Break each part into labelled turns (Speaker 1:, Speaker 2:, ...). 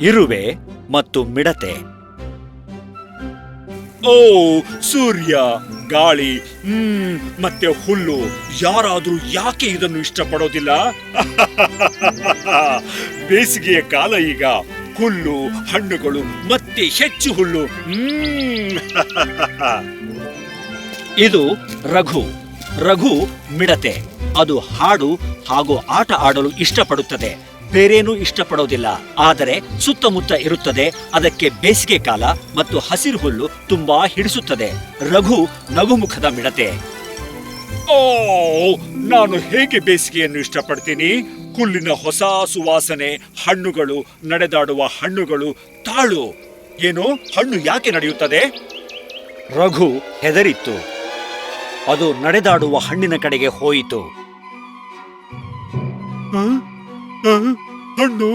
Speaker 1: ಇರುವೆ ಮತ್ತು ಮಿಡತೆ.
Speaker 2: ಓ, ಸೂರ್ಯ, ಗಾಳಿ, ಹ್ಮ್, ಮತ್ತೆ ಹುಲ್ಲು. ಯಾರಾದ್ರೂ ಯಾಕೆ ಇದನ್ನು ಇಷ್ಟಪಡೋದಿಲ್ಲ? ಬೇಸಿಗೆಯ ಕಾಲ ಈಗ. ಹುಲ್ಲು, ಹಣ್ಣುಗಳು, ಮತ್ತೆ ಹೆಚ್ಚು ಹುಲ್ಲು.
Speaker 1: ಇದು ರಘು. ರಘು ಮಿಡತೆ. ಅದು ಹಾಡು ಹಾಗೂ ಆಟ ಆಡಲು ಇಷ್ಟಪಡುತ್ತದೆ. ಬೇರೇನೂ ಇಷ್ಟಪಡೋದಿಲ್ಲ. ಆದರೆ ಸುತ್ತಮುತ್ತ ಇರುತ್ತದೆ ಅದಕ್ಕೆ ಬೇಸಿಗೆ ಕಾಲ ಮತ್ತು ಹಸಿರು ಹುಲ್ಲು ತುಂಬಾ ಹಿಡಿಸುತ್ತದೆ. ರಘು ನಗುಮುಖದ ಮಿಡತೆ.
Speaker 2: ಓ ನಾನು ಹೇಗೆ ಬೇಸಿಗೆಯನ್ನು ಇಷ್ಟಪಡ್ತೀನಿ? ಹುಲ್ಲಿನ ಹೊಸ ಸುವಾಸನೆ ಹಣ್ಣುಗಳು ನಡೆದಾಡುವ ಹಣ್ಣುಗಳು ತಾಳು. ಏನು? ಹಣ್ಣು ಯಾಕೆ ನಡೆಯುತ್ತದೆ?
Speaker 1: ರಘು ಹೆದರಿತ್ತು. ಅದು ನಡೆದಾಡುವ ಹಣ್ಣಿನ ಕಡೆಗೆ ಹೋಯಿತು?
Speaker 2: ಹಣ್ಣು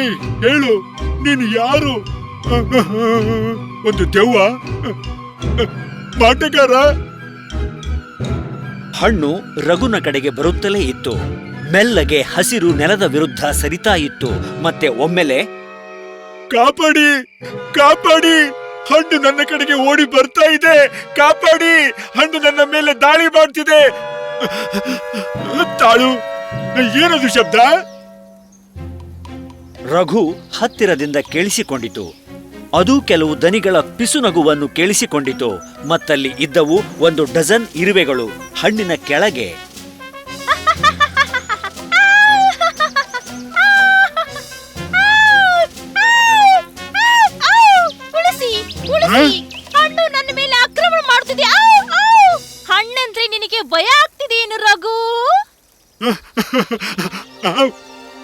Speaker 2: ಏ ಹೇಳು ನೀನು ಯಾರು? ಒಂದು ದೆವ್ವ? ಮಾಟಗಾರ
Speaker 1: ಹಣ್ಣು ರಘುನ ಕಡೆಗೆ ಬರುತ್ತಲೇ ಇತ್ತು. ಮೆಲ್ಲಗೆ ಹಸಿರು ನೆಲದ ವಿರುದ್ಧ ಸರಿತಾ ಇತ್ತು. ಮತ್ತೆ ಒಮ್ಮೆಲೆ
Speaker 2: ಕಾಪಾಡಿ ಕಾಪಾಡಿ ಹಣ್ಣು ನನ್ನ ಕಡೆಗೆ ಓಡಿ ಬರ್ತಾ ಇದೆ. ಕಾಪಾಡಿ ಹಣ್ಣು ನನ್ನ ಮೇಲೆ ದಾಳಿ ಮಾಡ್ತಿದೆ. ತಾಳು ಏನದು ಶಬ್ದ?
Speaker 1: ರಘು ಹತ್ತಿರದಿಂದ ಕೇಳಿಸಿಕೊಂಡಿತು. ಅದು ಕೆಲವು ದನಿಗಳ ಪಿಸುನಗುವನ್ನು ಕೇಳಿಸಿಕೊಂಡಿತು. ಮತ್ತಲ್ಲಿ ಇದ್ದವು ಒಂದು ಡಜನ್ ಇರುವೆಗಳು ಹಣ್ಣಿನ ಕೆಳಗೆ.
Speaker 3: ಉಳಿಸಿ ಉಳಿಸಿ.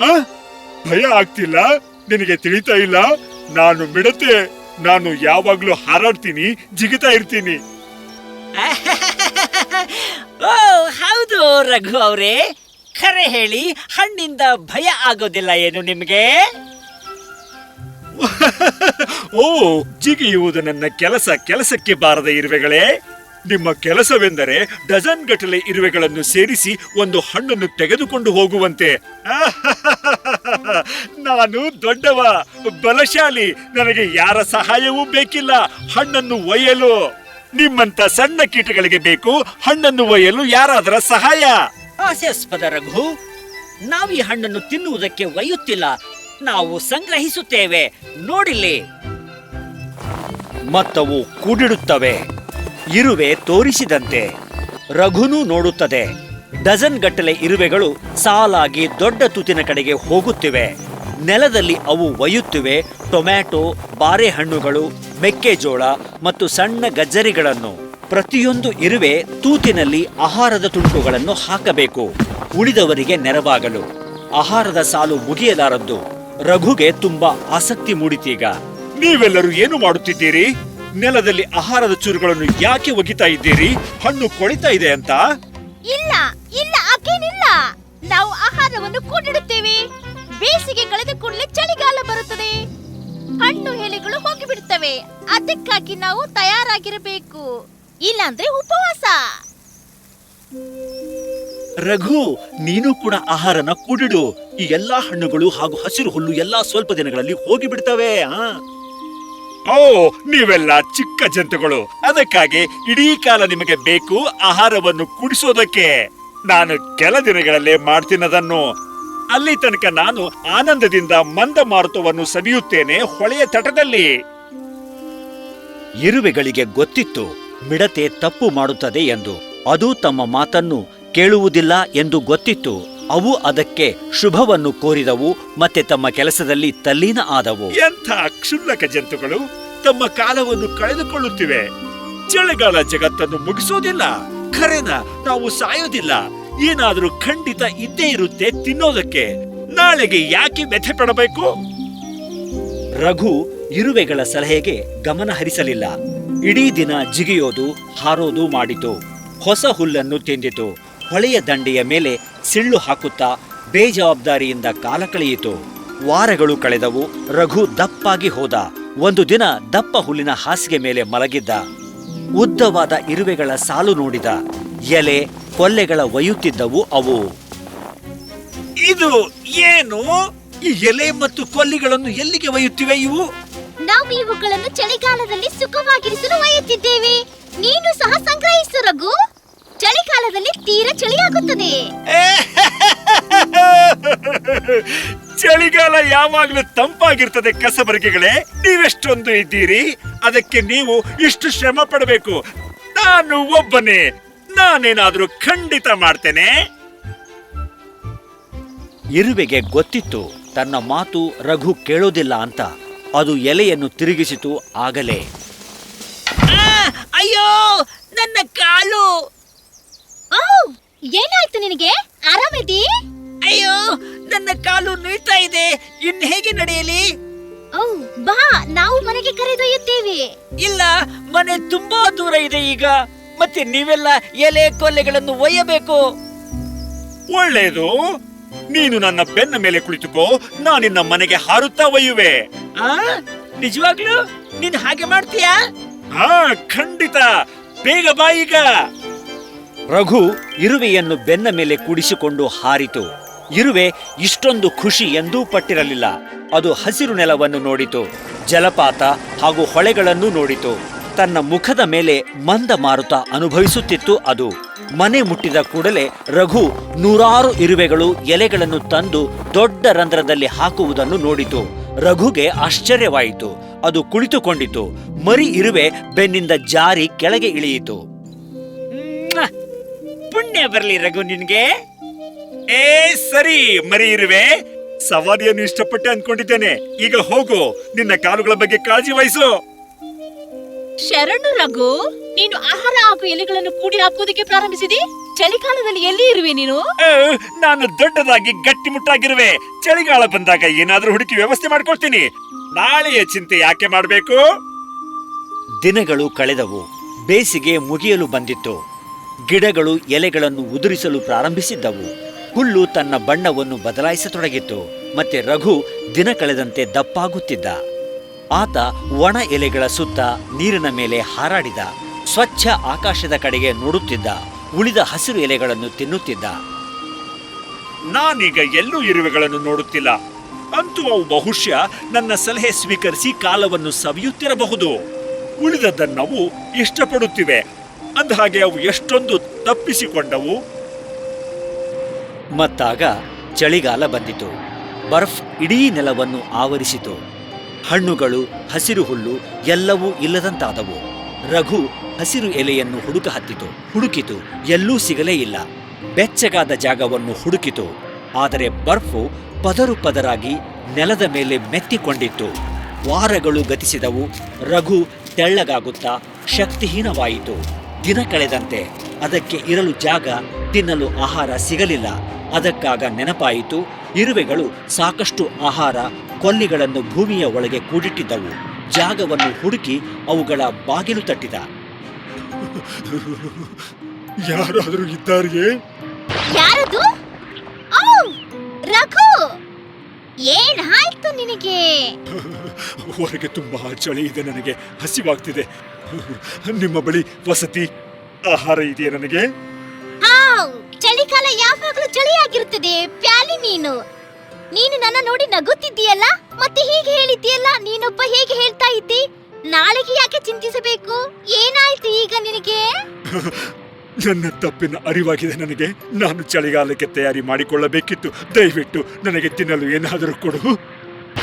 Speaker 2: ಆ? ಭಯ ಆಗ್ತಿಲ್ಲ? ನಿನಗೆ ತಿಳಿತಾ ಇಲ್ಲ? ನಾನು ಮಿಡತೆ ನಾನು ಯಾವಾಗ್ಲೂ ಹಾರಾಡ್ತೀನಿ ಜಿಗಿತಾ ಇರ್ತೀನಿ.
Speaker 1: ಓ ಹೌದು ರಘು ಅವರೇ. ಖರೆ ಹೇಳಿ ಹಣ್ಣಿಂದ ಭಯ ಆಗೋದಿಲ್ಲ ಏನು ನಿಮಗೆ?
Speaker 2: ಓ ಜಿಗಿಯುವುದು ನನ್ನ ಕೆಲಸ ಕೆಲಸಕ್ಕೆ ಬಾರದ ಇರುವೆಗಳೇ. ನಿಮ್ಮ ಕೆಲಸವೆಂದರೆ ಡಜನ್ ಗಟ್ಟಲೆ ಇರುವೆಗಳನ್ನು ಸೇರಿಸಿ ಒಂದು ಹಣ್ಣನ್ನು ತೆಗೆದುಕೊಂಡು ಹೋಗುವಂತೆ. ನಾನು ದೊಡ್ಡವ ಬಲಶಾಲಿ ನನಗೆ ಯಾರ ಸಹಾಯವೂ ಬೇಕಿಲ್ಲ. ಹಣ್ಣನ್ನು ಒಯ್ಯಲು. ನಿಮ್ಮಂತ ಸಣ್ಣ ಕೀಟಗಳಿಗೆ ಬೇಕು ಹಣ್ಣನ್ನು ಒಯ್ಯಲು ಯಾರಾದರ ಸಹಾಯ?
Speaker 1: ಹಾಸ್ಯಾಸ್ಪದ ರಘು ನಾವು ಈ ಹಣ್ಣನ್ನು ತಿನ್ನುವುದಕ್ಕೆ ಒಯ್ಯುತ್ತಿಲ್ಲ. ನಾವು ಸಂಗ್ರಹಿಸುತ್ತೇವೆ. ನೋಡಿಲ್ಲಿ. ಮತ್ತವು ಕೂಡಿಡುತ್ತವೆ. ಇರುವೆ ತೋರಿಸಿದಂತೆ. ರಘುನು ನೋಡುತ್ತದೆ. ಡಜನ್ ಗಟ್ಟಲೆ ಇರುವೆಗಳು ಸಾಲಾಗಿ ದೊಡ್ಡ ತುತಿನ ಕಡೆಗೆ ಹೋಗುತ್ತಿವೆ. ನೆಲದಲ್ಲಿ ಅವು ಒಯ್ಯುತ್ತಿವೆ. ಟೊಮ್ಯಾಟೊ, ಬಾರೆಹಣ್ಣುಗಳು, ಮೆಕ್ಕೆಜೋಳ ಮತ್ತು ಸಣ್ಣ ಗಜ್ಜರಿಗಳನ್ನು. ಪ್ರತಿಯೊಂದು ಇರುವೆ ತೂತಿನಲ್ಲಿ ಆಹಾರದ ತುಣುಕುಗಳನ್ನು ಹಾಕಬೇಕು. ಉಳಿದವರಿಗೆ ನೆರವಾಗಲು. ಆಹಾರದ ಸಾಲು ಮುಗಿಯಲಾರದ್ದು. ರಘುಗೆ ತುಂಬಾ ಆಸಕ್ತಿ ಮೂಡಿತೀಗ.
Speaker 2: ನೀವೆಲ್ಲರೂ ಏನು ಮಾಡುತ್ತಿದ್ದೀರಿ? ನೆಲದಲ್ಲಿ ಆಹಾರದ ಚೂರುಗಳನ್ನು ಯಾಕೆ ಒಗಿತಾ ಇದ್ದೀರಿ? ಹಣ್ಣು ಕೊಳಿತಾ ಇದೆ ಅಂತ?
Speaker 3: ಇಲ್ಲ ಇಲ್ಲ ಅಕೇನಿಲ್ಲ ನಾವು ಆಹಾರವನ್ನು ಕೂಡಿಡುತ್ತೇವೆ. ಬೇಸಿಗೆ ಕಳೆದ ಕೂಡಲೇ ಚಳಿಗಾಲ ಬರುತ್ತದೆ. ಹಣ್ಣು ಎಲೆಗಳು ಹೋಗಿಬಿಡುತ್ತವೆ. ಅದಕ್ಕಾಗಿ ನಾವು ತಯಾರಾಗಿರಬೇಕು. ಇಲ್ಲಾಂದ್ರೆ ಉಪವಾಸ.
Speaker 1: ರಘು ನೀನು ಕೂಡ ಆಹಾರನ ಕೂಡಿಡು. ಈ ಎಲ್ಲಾ ಹಣ್ಣುಗಳು ಹಾಗೂ ಹಸಿರು ಹುಲ್ಲು ಎಲ್ಲಾ ಸ್ವಲ್ಪ ದಿನಗಳಲ್ಲಿ ಹೋಗಿಬಿಡ್ತವೆ
Speaker 2: ಓ, ನೀವೆಲ್ಲ ಚಿಕ್ಕ ಜಂತುಗಳು. ಅದಕ್ಕಾಗಿ ಇಡೀ ಕಾಲ ನಿಮಗೆ ಬೇಕು ಆಹಾರವನ್ನು ಕುಡಿಸೋದಕ್ಕೆ. ನಾನು ಕೆಲ ದಿನಗಳಲ್ಲಿ ಮಾಡ್ತೀನದನ್ನು. ಅಲ್ಲಿ ತನಕ ನಾನು ಆನಂದದಿಂದ ಮಂದ ಮಾರುತವನ್ನು ಸವಿಯುತ್ತೇನೆ ಹೊಳೆಯ ತಟದಲ್ಲಿ.
Speaker 1: ಇರುವೆಗಳಿಗೆ ಗೊತ್ತಿತ್ತು ಮಿಡತೆ ತಪ್ಪು ಮಾಡುತ್ತದೆ ಎಂದು. ಅದು ತಮ್ಮ ಮಾತನ್ನು ಕೇಳುವುದಿಲ್ಲ ಎಂದು ಗೊತ್ತಿತ್ತು. ಅವು ಅದಕ್ಕೆ ಶುಭವನ್ನು ಕೋರಿದವು ಮತ್ತೆ ತಮ್ಮ ಕೆಲಸದಲ್ಲಿ ತಲ್ಲೀನ ಆದವು.
Speaker 2: ಎಂಥ ಕ್ಷುಲ್ಲಕ ಜಂತುಗಳು ತಮ್ಮ ಕಾಲವನ್ನು ಕಳೆದುಕೊಳ್ಳುತ್ತಿವೆ. ಚಳಿಗಾಲ ಜಗತ್ತನ್ನು ಮುಗಿಸೋದಿಲ್ಲ ಖರೇನ ನಾವು ಸಾಯೋದಿಲ್ಲ. ಏನಾದರೂ ಖಂಡಿತ ಇದ್ದೇ ಇರುತ್ತೆ ತಿನ್ನೋದಕ್ಕೆ. ನಾಳೆಗೆ ಯಾಕೆ ವ್ಯಥೆ ಪಡಬೇಕು?
Speaker 1: ರಘು ಇರುವೆಗಳ ಸಲಹೆಗೆ ಗಮನ ಹರಿಸಲಿಲ್ಲ. ಇಡೀ ದಿನ ಜಿಗಿಯೋದು ಹಾರೋದು ಮಾಡಿತು. ಹೊಸ ಹುಲ್ಲನ್ನು ತಿಂದಿತು. ಹೊಳೆಯ ದಂಡೆಯ ಮೇಲೆ ಸಿಳ್ಳು ಹಾಕುತ್ತಾ ಬೇಜವಾಬ್ದಾರಿಯಿಂದ ಕಾಲ ಕಳೆಯಿತು. ವಾರಗಳು ಕಳೆದವು ರಘು ದಪ್ಪಾಗಿ ಹೋದ. ಒಂದು ದಿನ ದಪ್ಪ ಹುಲ್ಲಿನ ಹಾಸಿಗೆ ಮೇಲೆ ಮಲಗಿದ್ದ. ಉದ್ದವಾದ ಇರುವೆಗಳ ಸಾಲು ನೋಡಿದ. ಎಲೆ ಕೊಲ್ಲೆಗಳ ಒಯ್ಯುತ್ತಿದ್ದವು ಅವು.
Speaker 2: ಇದು ಏನು? ಈ ಎಲೆ ಮತ್ತು ಕೊಲ್ಲಿಗಳನ್ನು ಎಲ್ಲಿಗೆ ಒಯ್ಯುತ್ತಿವೆ ಇವು?
Speaker 3: ನಾವು ಇವುಗಳನ್ನು ಚಳಿಗಾಲದಲ್ಲಿ ಸುಖವಾಗಿರಿಸಲು ಒಯ್ಯುತ್ತಿದ್ದೇವೆ. ನೀನು ಸಹ ಸಂಗ್ರಹಿಸು ರಘು. ಚಳಿಗಾಲದಲ್ಲಿ ತೀರಾ ಚಳಿಯಾಗುತ್ತದೆ.
Speaker 2: ಚಳಿಗಾಲ ಯಾವಾಗಲೂ ತಂಪಾಗಿರ್ತದೆ ಕಸಬರಿಗೆಗಳೇ ನೀವೆಷ್ಟೊಂದು ಇದ್ದೀರಿ? ಅದಕ್ಕೆ ನೀವು ಇಷ್ಟು ಶ್ರಮ ಪಡಬೇಕು. ನಾನು ಒಬ್ಬನೇ. ನಾನೇನಾದ್ರೂ ಖಂಡಿತ ಮಾಡ್ತೇನೆ.
Speaker 1: ಇರುವೆಗೆ ಗೊತ್ತಿತ್ತು ತನ್ನ ಮಾತು ರಘು ಕೇಳೋದಿಲ್ಲ ಅಂತ. ಅದು ಎಲೆಯನ್ನು ತಿರುಗಿಸಿತು ಆಗಲೇ.
Speaker 3: ಅಯ್ಯೋ ನನ್ನ ಕಾಲು. ಏನಾಯ್ತು ನಿನಗೆ? ಆರಾಮಿದಿ
Speaker 4: ಅಯ್ಯೋ ನನ್ನ ಕಾಲು ನುಯ್ತಾ ಇದೆ. ಇನ್ ಹೇಗೆ ನಡೆಯಲಿ?
Speaker 3: ಓ ಬಾ ನಾವು ಮನೆಗೆ ಕರೆದೊಯ್ಯುತ್ತೇವೆ.
Speaker 4: ಇಲ್ಲ ಮನೆ ತುಂಬಾ ದೂರ ಇದೆ ಈಗ. ಮತ್ತೆ ನೀವೆಲ್ಲ ಎಲೆ ಕೊಲೆಗಳನ್ನು ಒಯ್ಯಬೇಕು.
Speaker 2: ಒಳ್ಳೇದು. ನೀನು ನನ್ನ ಬೆನ್ನ ಮೇಲೆ ಕುಳಿತುಕೋ. ನಾನಿನ್ನ ಮನೆಗೆ ಹಾರುತ್ತಾ ಒಯ್ಯುವೆ.
Speaker 4: ಆ ನಿಜವಾಗ್ಲೂ? ನೀನ್ ಹಾಗೆ ಮಾಡ್ತೀಯಾ?
Speaker 2: ಹಾ ಖಂಡಿತ. ಬೇಗ ಬಾ ಈಗ.
Speaker 1: ರಘು ಇರುವೆಯನ್ನು ಬೆನ್ನ ಮೇಲೆ ಕುಡಿಸಿಕೊಂಡು ಹಾರಿತು. ಇರುವೆ ಇಷ್ಟೊಂದು ಖುಷಿ ಎಂದೂ ಪಟ್ಟಿರಲಿಲ್ಲ. ಅದು ಹಸಿರು ನೆಲವನ್ನು ನೋಡಿತು, ಜಲಪಾತ ಹಾಗೂ ಹೊಳೆಗಳನ್ನು ನೋಡಿತು. ತನ್ನ ಮುಖದ ಮೇಲೆ ಮಂದ ಮಾರುತ ಅನುಭವಿಸುತ್ತಿತ್ತು ಅದು. ಮನೆ ಮುಟ್ಟಿದ ಕೂಡಲೇ ರಘು ನೂರಾರು ಇರುವೆಗಳು ಎಲೆಗಳನ್ನು ತಂದು ದೊಡ್ಡ ರಂಧ್ರದಲ್ಲಿ ಹಾಕುವುದನ್ನು ನೋಡಿತು. ರಘುಗೆ ಆಶ್ಚರ್ಯವಾಯಿತು. ಅದು ಕುಳಿತುಕೊಂಡಿತು. ಮರಿ ಇರುವೆ ಬೆನ್ನಿಂದ ಜಾರಿ ಕೆಳಗೆ ಇಳಿಯಿತು!
Speaker 4: ಪುಣ್ಯ ಬರ್ಲಿ ರಘು ನಿನ್ಗೆ.
Speaker 2: ಏ ಸರಿ ಮರಿ ಇರುವೆ ಸವಾರಿಯನ್ನು ಇಷ್ಟಪಟ್ಟೆ ಅನ್ಕೊಂಡಿದ್ದೇನೆ ಈಗ ಹೋಗು ನಿನ್ನ ಕಾಲುಗಳ ಬಗ್ಗೆ ಕಾಳಜಿ ವಹಿಸು.
Speaker 3: ಶರಣು ರಘು ನೀನು ಆಹಾರ ಹಾಗೂ ಎಲೆಗಳನ್ನು ಕೂಡಿ ಹಾಕೋದಕ್ಕೆ ಪ್ರಾರಂಭಿಸಿದಿ? ಚಳಿಗಾಲದಲ್ಲಿ ಎಲ್ಲಿ ಇರುವೆ ನೀನು?
Speaker 2: ನಾನು ದೊಡ್ಡದಾಗಿ ಗಟ್ಟಿಮುಟ್ಟಾಗಿರುವೆ. ಚಳಿಗಾಲ ಬಂದಾಗ ಏನಾದ್ರೂ ಹುಡುಕಿ ವ್ಯವಸ್ಥೆ ಮಾಡ್ಕೊಳ್ತೀನಿ. ನಾಳೆಯ ಚಿಂತೆ ಯಾಕೆ ಮಾಡಬೇಕು?
Speaker 1: ದಿನಗಳು ಕಳೆದವು. ಬೇಸಿಗೆ ಮುಗಿಯಲು ಬಂದಿತ್ತು. ಗಿಡಗಳು ಎಲೆಗಳನ್ನು ಉದುರಿಸಲು ಪ್ರಾರಂಭಿಸಿದ್ದವು. ಹುಲ್ಲು ತನ್ನ ಬಣ್ಣವನ್ನು ಬದಲಾಯಿಸತೊಡಗಿತ್ತು ಮತ್ತೆ ರಘು ದಿನ ಕಳೆದಂತೆ ದಪ್ಪಾಗುತ್ತಿದ್ದ. ಆತ ಒಣ ಎಲೆಗಳ ಸುತ್ತ ನೀರಿನ ಮೇಲೆ ಹಾರಾಡಿದ. ಸ್ವಚ್ಛ ಆಕಾಶದ ಕಡೆಗೆ ನೋಡುತ್ತಿದ್ದ. ಉಳಿದ ಹಸಿರು ಎಲೆಗಳನ್ನು ತಿನ್ನುತ್ತಿದ್ದ.
Speaker 2: ನಾನೀಗ ಎಲ್ಲೂ ಇರುವೆಗಳನ್ನು ನೋಡುತ್ತಿಲ್ಲ. ಅಂತೂ ಅವು ಬಹುಶಃ ನನ್ನ ಸಲಹೆ ಸ್ವೀಕರಿಸಿ ಕಾಲವನ್ನು ಸವಿಯುತ್ತಿರಬಹುದು. ಉಳಿದದ್ದನ್ನವು ಇಷ್ಟಪಡುತ್ತಿವೆ. ಅಂದಹಾಗೆ ಅವು ಎಷ್ಟೊಂದು ತಪ್ಪಿಸಿಕೊಂಡವು.
Speaker 1: ಮತ್ತಾಗ ಚಳಿಗಾಲ ಬಂದಿತು. ಬರ್ಫ್ ಇಡೀ ನೆಲವನ್ನು ಆವರಿಸಿತು. ಹಣ್ಣುಗಳು, ಹಸಿರು ಹುಲ್ಲು ಎಲ್ಲವೂ ಇಲ್ಲದಂತಾದವು. ರಘು ಹಸಿರು ಎಲೆಯನ್ನು ಹುಡುಕ ಹತ್ತಿತು. ಹುಡುಕಿತು, ಎಲ್ಲೂ ಸಿಗಲೇ ಇಲ್ಲ. ಬೆಚ್ಚಗಾದ ಜಾಗವನ್ನು ಹುಡುಕಿತು. ಆದರೆ ಬರ್ಫು ಪದರು ಪದರಾಗಿ ನೆಲದ ಮೇಲೆ ಮೆತ್ತಿಕೊಂಡಿತ್ತು. ವಾರಗಳು ಗತಿಸಿದವು. ರಘು ತೆಳ್ಳಗಾಗುತ್ತಾ ಶಕ್ತಿಹೀನವಾಯಿತು. ದಿನ ಕಳೆದಂತೆ ಅದಕ್ಕೆ ಇರಲು ಜಾಗ ತಿನ್ನಲು ಆಹಾರ ಸಿಗಲಿಲ್ಲ. ಅದಕ್ಕಾಗ ನೆನಪಾಯಿತು ಇರುವೆಗಳು ಸಾಕಷ್ಟು ಆಹಾರ ಕೊಲ್ಲಿಗಳನ್ನು ಭೂಮಿಯ ಒಳಗೆ ಕೂಡಿಟ್ಟಿದ್ದವು. ಜಾಗವನ್ನು ಹುಡುಕಿ ಅವುಗಳ ಬಾಗಿಲು ತಟ್ಟಿದ.
Speaker 2: ಯಾರಾದರೂ ಇದ್ದಾರೆಯೇ?
Speaker 3: ಯಾರದು? ಓ ಏನ್ ಆಯ್ತು ನಿನಗೆ?
Speaker 2: ಹೊರಗೆ ತುಂಬಾ ಚಳಿ ಇದೆ ನನಗೆ ಹಸಿವಾಗ್ತಿದೆ. ನಿಮ್ಮ ಬಳಿ ವಸತಿ ಆಹಾರ ಇದೆಯಾ ನನಗೆ?
Speaker 3: ಹಾವ್ ಚಳಿಗಾಲ ಯಾವಾಗಲೂ ಚಳಿಯಾಗಿರುತ್ತದೆ ಪ್ಯಾಲಿ ನೀನು ನೀನು ನನ್ನ ನೋಡಿ ನಗುತ್ತಿದ್ದೀಯಲ್ಲ ಮತ್ತೆ ಹೀಗೆ ಹೇಳಿದ್ದೀಯಲ್ಲ ನೀನೊಬ್ಬ ಹೇಗೆ ಹೇಳ್ತಾ ಇದ್ದಿ? ನಾಳೆಗೆ ಯಾಕೆ ಚಿಂತಿಸಬೇಕು? ಏನಾಯ್ತು ಈಗ ನಿನಗೆ?
Speaker 2: ನನ್ನ ತಪ್ಪಿನ ಅರಿವಾಗಿದೆ ನನಗೆ. ನಾನು ಚಳಿಗಾಲಕ್ಕೆ ತಯಾರಿ ಮಾಡಿಕೊಳ್ಳಬೇಕಿತ್ತು. ದಯವಿಟ್ಟು ನನಗೆ ತಿನ್ನಲು ಏನಾದರೂ ಕೊಡು.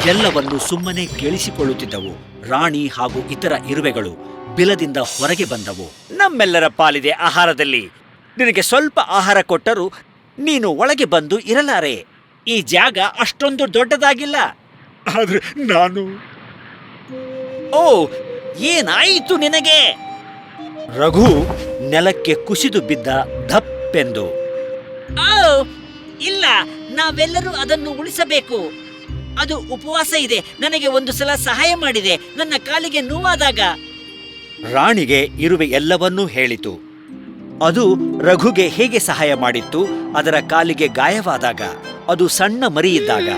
Speaker 1: ಎಲ್ಲವನ್ನು ಸುಮ್ಮನೆ ಕೇಳಿಸಿಕೊಳ್ಳುತ್ತಿದ್ದವು. ರಾಣಿ ಹಾಗೂ ಇತರ ಇರುವೆಗಳು ಬಿಲದಿಂದ ಹೊರಗೆ ಬಂದವು. ನಮ್ಮೆಲ್ಲರ ಪಾಲಿದೆ ಆಹಾರದಲ್ಲಿ. ನಿನಗೆ ಸ್ವಲ್ಪ ಆಹಾರ ಕೊಟ್ಟರೂ ನೀನು ಒಳಗೆ ಬಂದು ಇರಲಾರೆ. ಈ ಜಾಗ ಅಷ್ಟೊಂದು ದೊಡ್ಡದಾಗಿಲ್ಲ.
Speaker 2: ಆದ್ರೆ ನಾನು
Speaker 1: ಓ ಏನಾಯಿತು ನಿನಗೆ? ರಘು ನೆಲಕ್ಕೆ ಕುಸಿದು ಬಿದ್ದ ಧಪ್ಪೆಂದು.
Speaker 4: ಓ ಇಲ್ಲ ನಾವೆಲ್ಲರೂ ಅದನ್ನು ಉಳಿಸಬೇಕು. ಅದು ಉಪವಾಸ ಇದೆ. ನನಗೆ ಒಂದು ಸಲ ಸಹಾಯ ಮಾಡಿದೆ. ನನ್ನ ಕಾಲಿಗೆ ನೋವಾದಾಗ.
Speaker 1: ರಾಣಿಗೆ ಇರುವೆ ಎಲ್ಲವನ್ನೂ ಹೇಳಿತು. ಅದು ರಘುಗೆ ಹೇಗೆ ಸಹಾಯ ಮಾಡಿತ್ತು ಅದರ ಕಾಲಿಗೆ ಗಾಯವಾದಾಗ ಅದು ಸಣ್ಣ ಮರಿಯಿದ್ದಾಗ.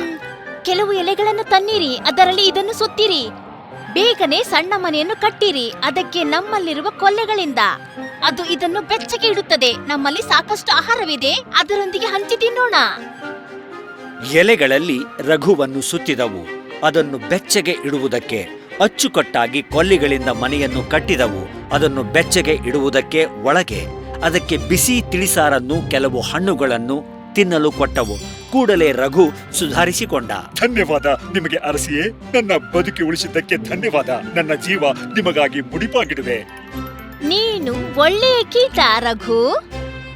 Speaker 3: ಕೆಲವು ಎಲೆಗಳನ್ನು ತನ್ನಿರಿ ಅದರಲ್ಲಿ ಇದನ್ನು ಸುತ್ತಿರಿ. ಬೇಗನೆ ಸಣ್ಣ ಮನೆಯನ್ನು ಕಟ್ಟಿರಿ ಅದಕ್ಕೆ ನಮ್ಮಲ್ಲಿರುವ ಕೊಲ್ಲೆಗಳಿಂದ. ಅದು ಇದನ್ನು ಬೆಚ್ಚಗೆ ಇಡುತ್ತದೆ ನಮ್ಮಲ್ಲಿ ಸಾಕಷ್ಟು ಆಹಾರವಿದೆ ಅದರೊಂದಿಗೆ ಹಂಚಿ ತಿನ್ನೋಣ.
Speaker 1: ಎಲೆಗಳಲ್ಲಿ ರಘುವನ್ನು ಸುತ್ತಿದವು ಅದನ್ನು ಬೆಚ್ಚಗೆ ಇಡುವುದಕ್ಕೆ. ಅಚ್ಚುಕಟ್ಟಾಗಿ ಕೊಲ್ಲಿಗಳಿಂದ ಮನೆಯನ್ನು ಕಟ್ಟಿದವು. ಅದನ್ನು ಬೆಚ್ಚಗೆ ಇಡುವುದಕ್ಕೆ ಒಳಗೆ ಅದಕ್ಕೆ ಬಿಸಿ ತಿಳಿಸಾರನ್ನು ಕೆಲವು ಹಣ್ಣುಗಳನ್ನು ತಿನ್ನಲು ಕೊಟ್ಟವು. ಕೂಡಲೇ ರಘು ಸುಧಾರಿಸಿಕೊಂಡ.
Speaker 2: ಧನ್ಯವಾದ ನಿಮಗೆ ಅರಸಿಯೇ. ನನ್ನ ಬದುಕಿ ಉಳಿಸಿದ್ದಕ್ಕೆ ಧನ್ಯವಾದ. ನನ್ನ ಜೀವ ನಿಮಗಾಗಿ ಮುಡಿಪಾಗಿಡುವೆ.
Speaker 3: ನೀನು ಒಳ್ಳೆಯ ಕೀಟ ರಘು.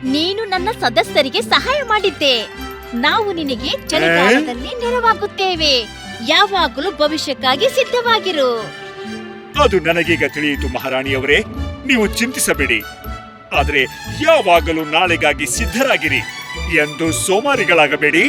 Speaker 3: ನೀನು ನನ್ನ ಸದಸ್ಯರಿಗೆ ಸಹಾಯ ಮಾಡಿದ್ದೆ. ನಾವು ನಿನಗೆ ಚಳಿಗಾಲದಲ್ಲಿ ನೆರವಾಗುತ್ತೇವೆ. ಯಾವಾಗಲೂ ಭವಿಷ್ಯಕ್ಕಾಗಿ ಸಿದ್ಧವಾಗಿರು.
Speaker 2: ಅದು ನನಗೀಗ ತಿಳಿಯಿತು ಮಹಾರಾಣಿಯವರೇ, ನೀವು ಚಿಂತಿಸಬೇಡಿ. ಆದರೆ ಯಾವಾಗಲೂ ನಾಳೆಗಾಗಿ ಸಿದ್ಧರಾಗಿರಿ ಎಂದು ಸೋಮಾರಿಗಳಾಗಬೇಡಿ.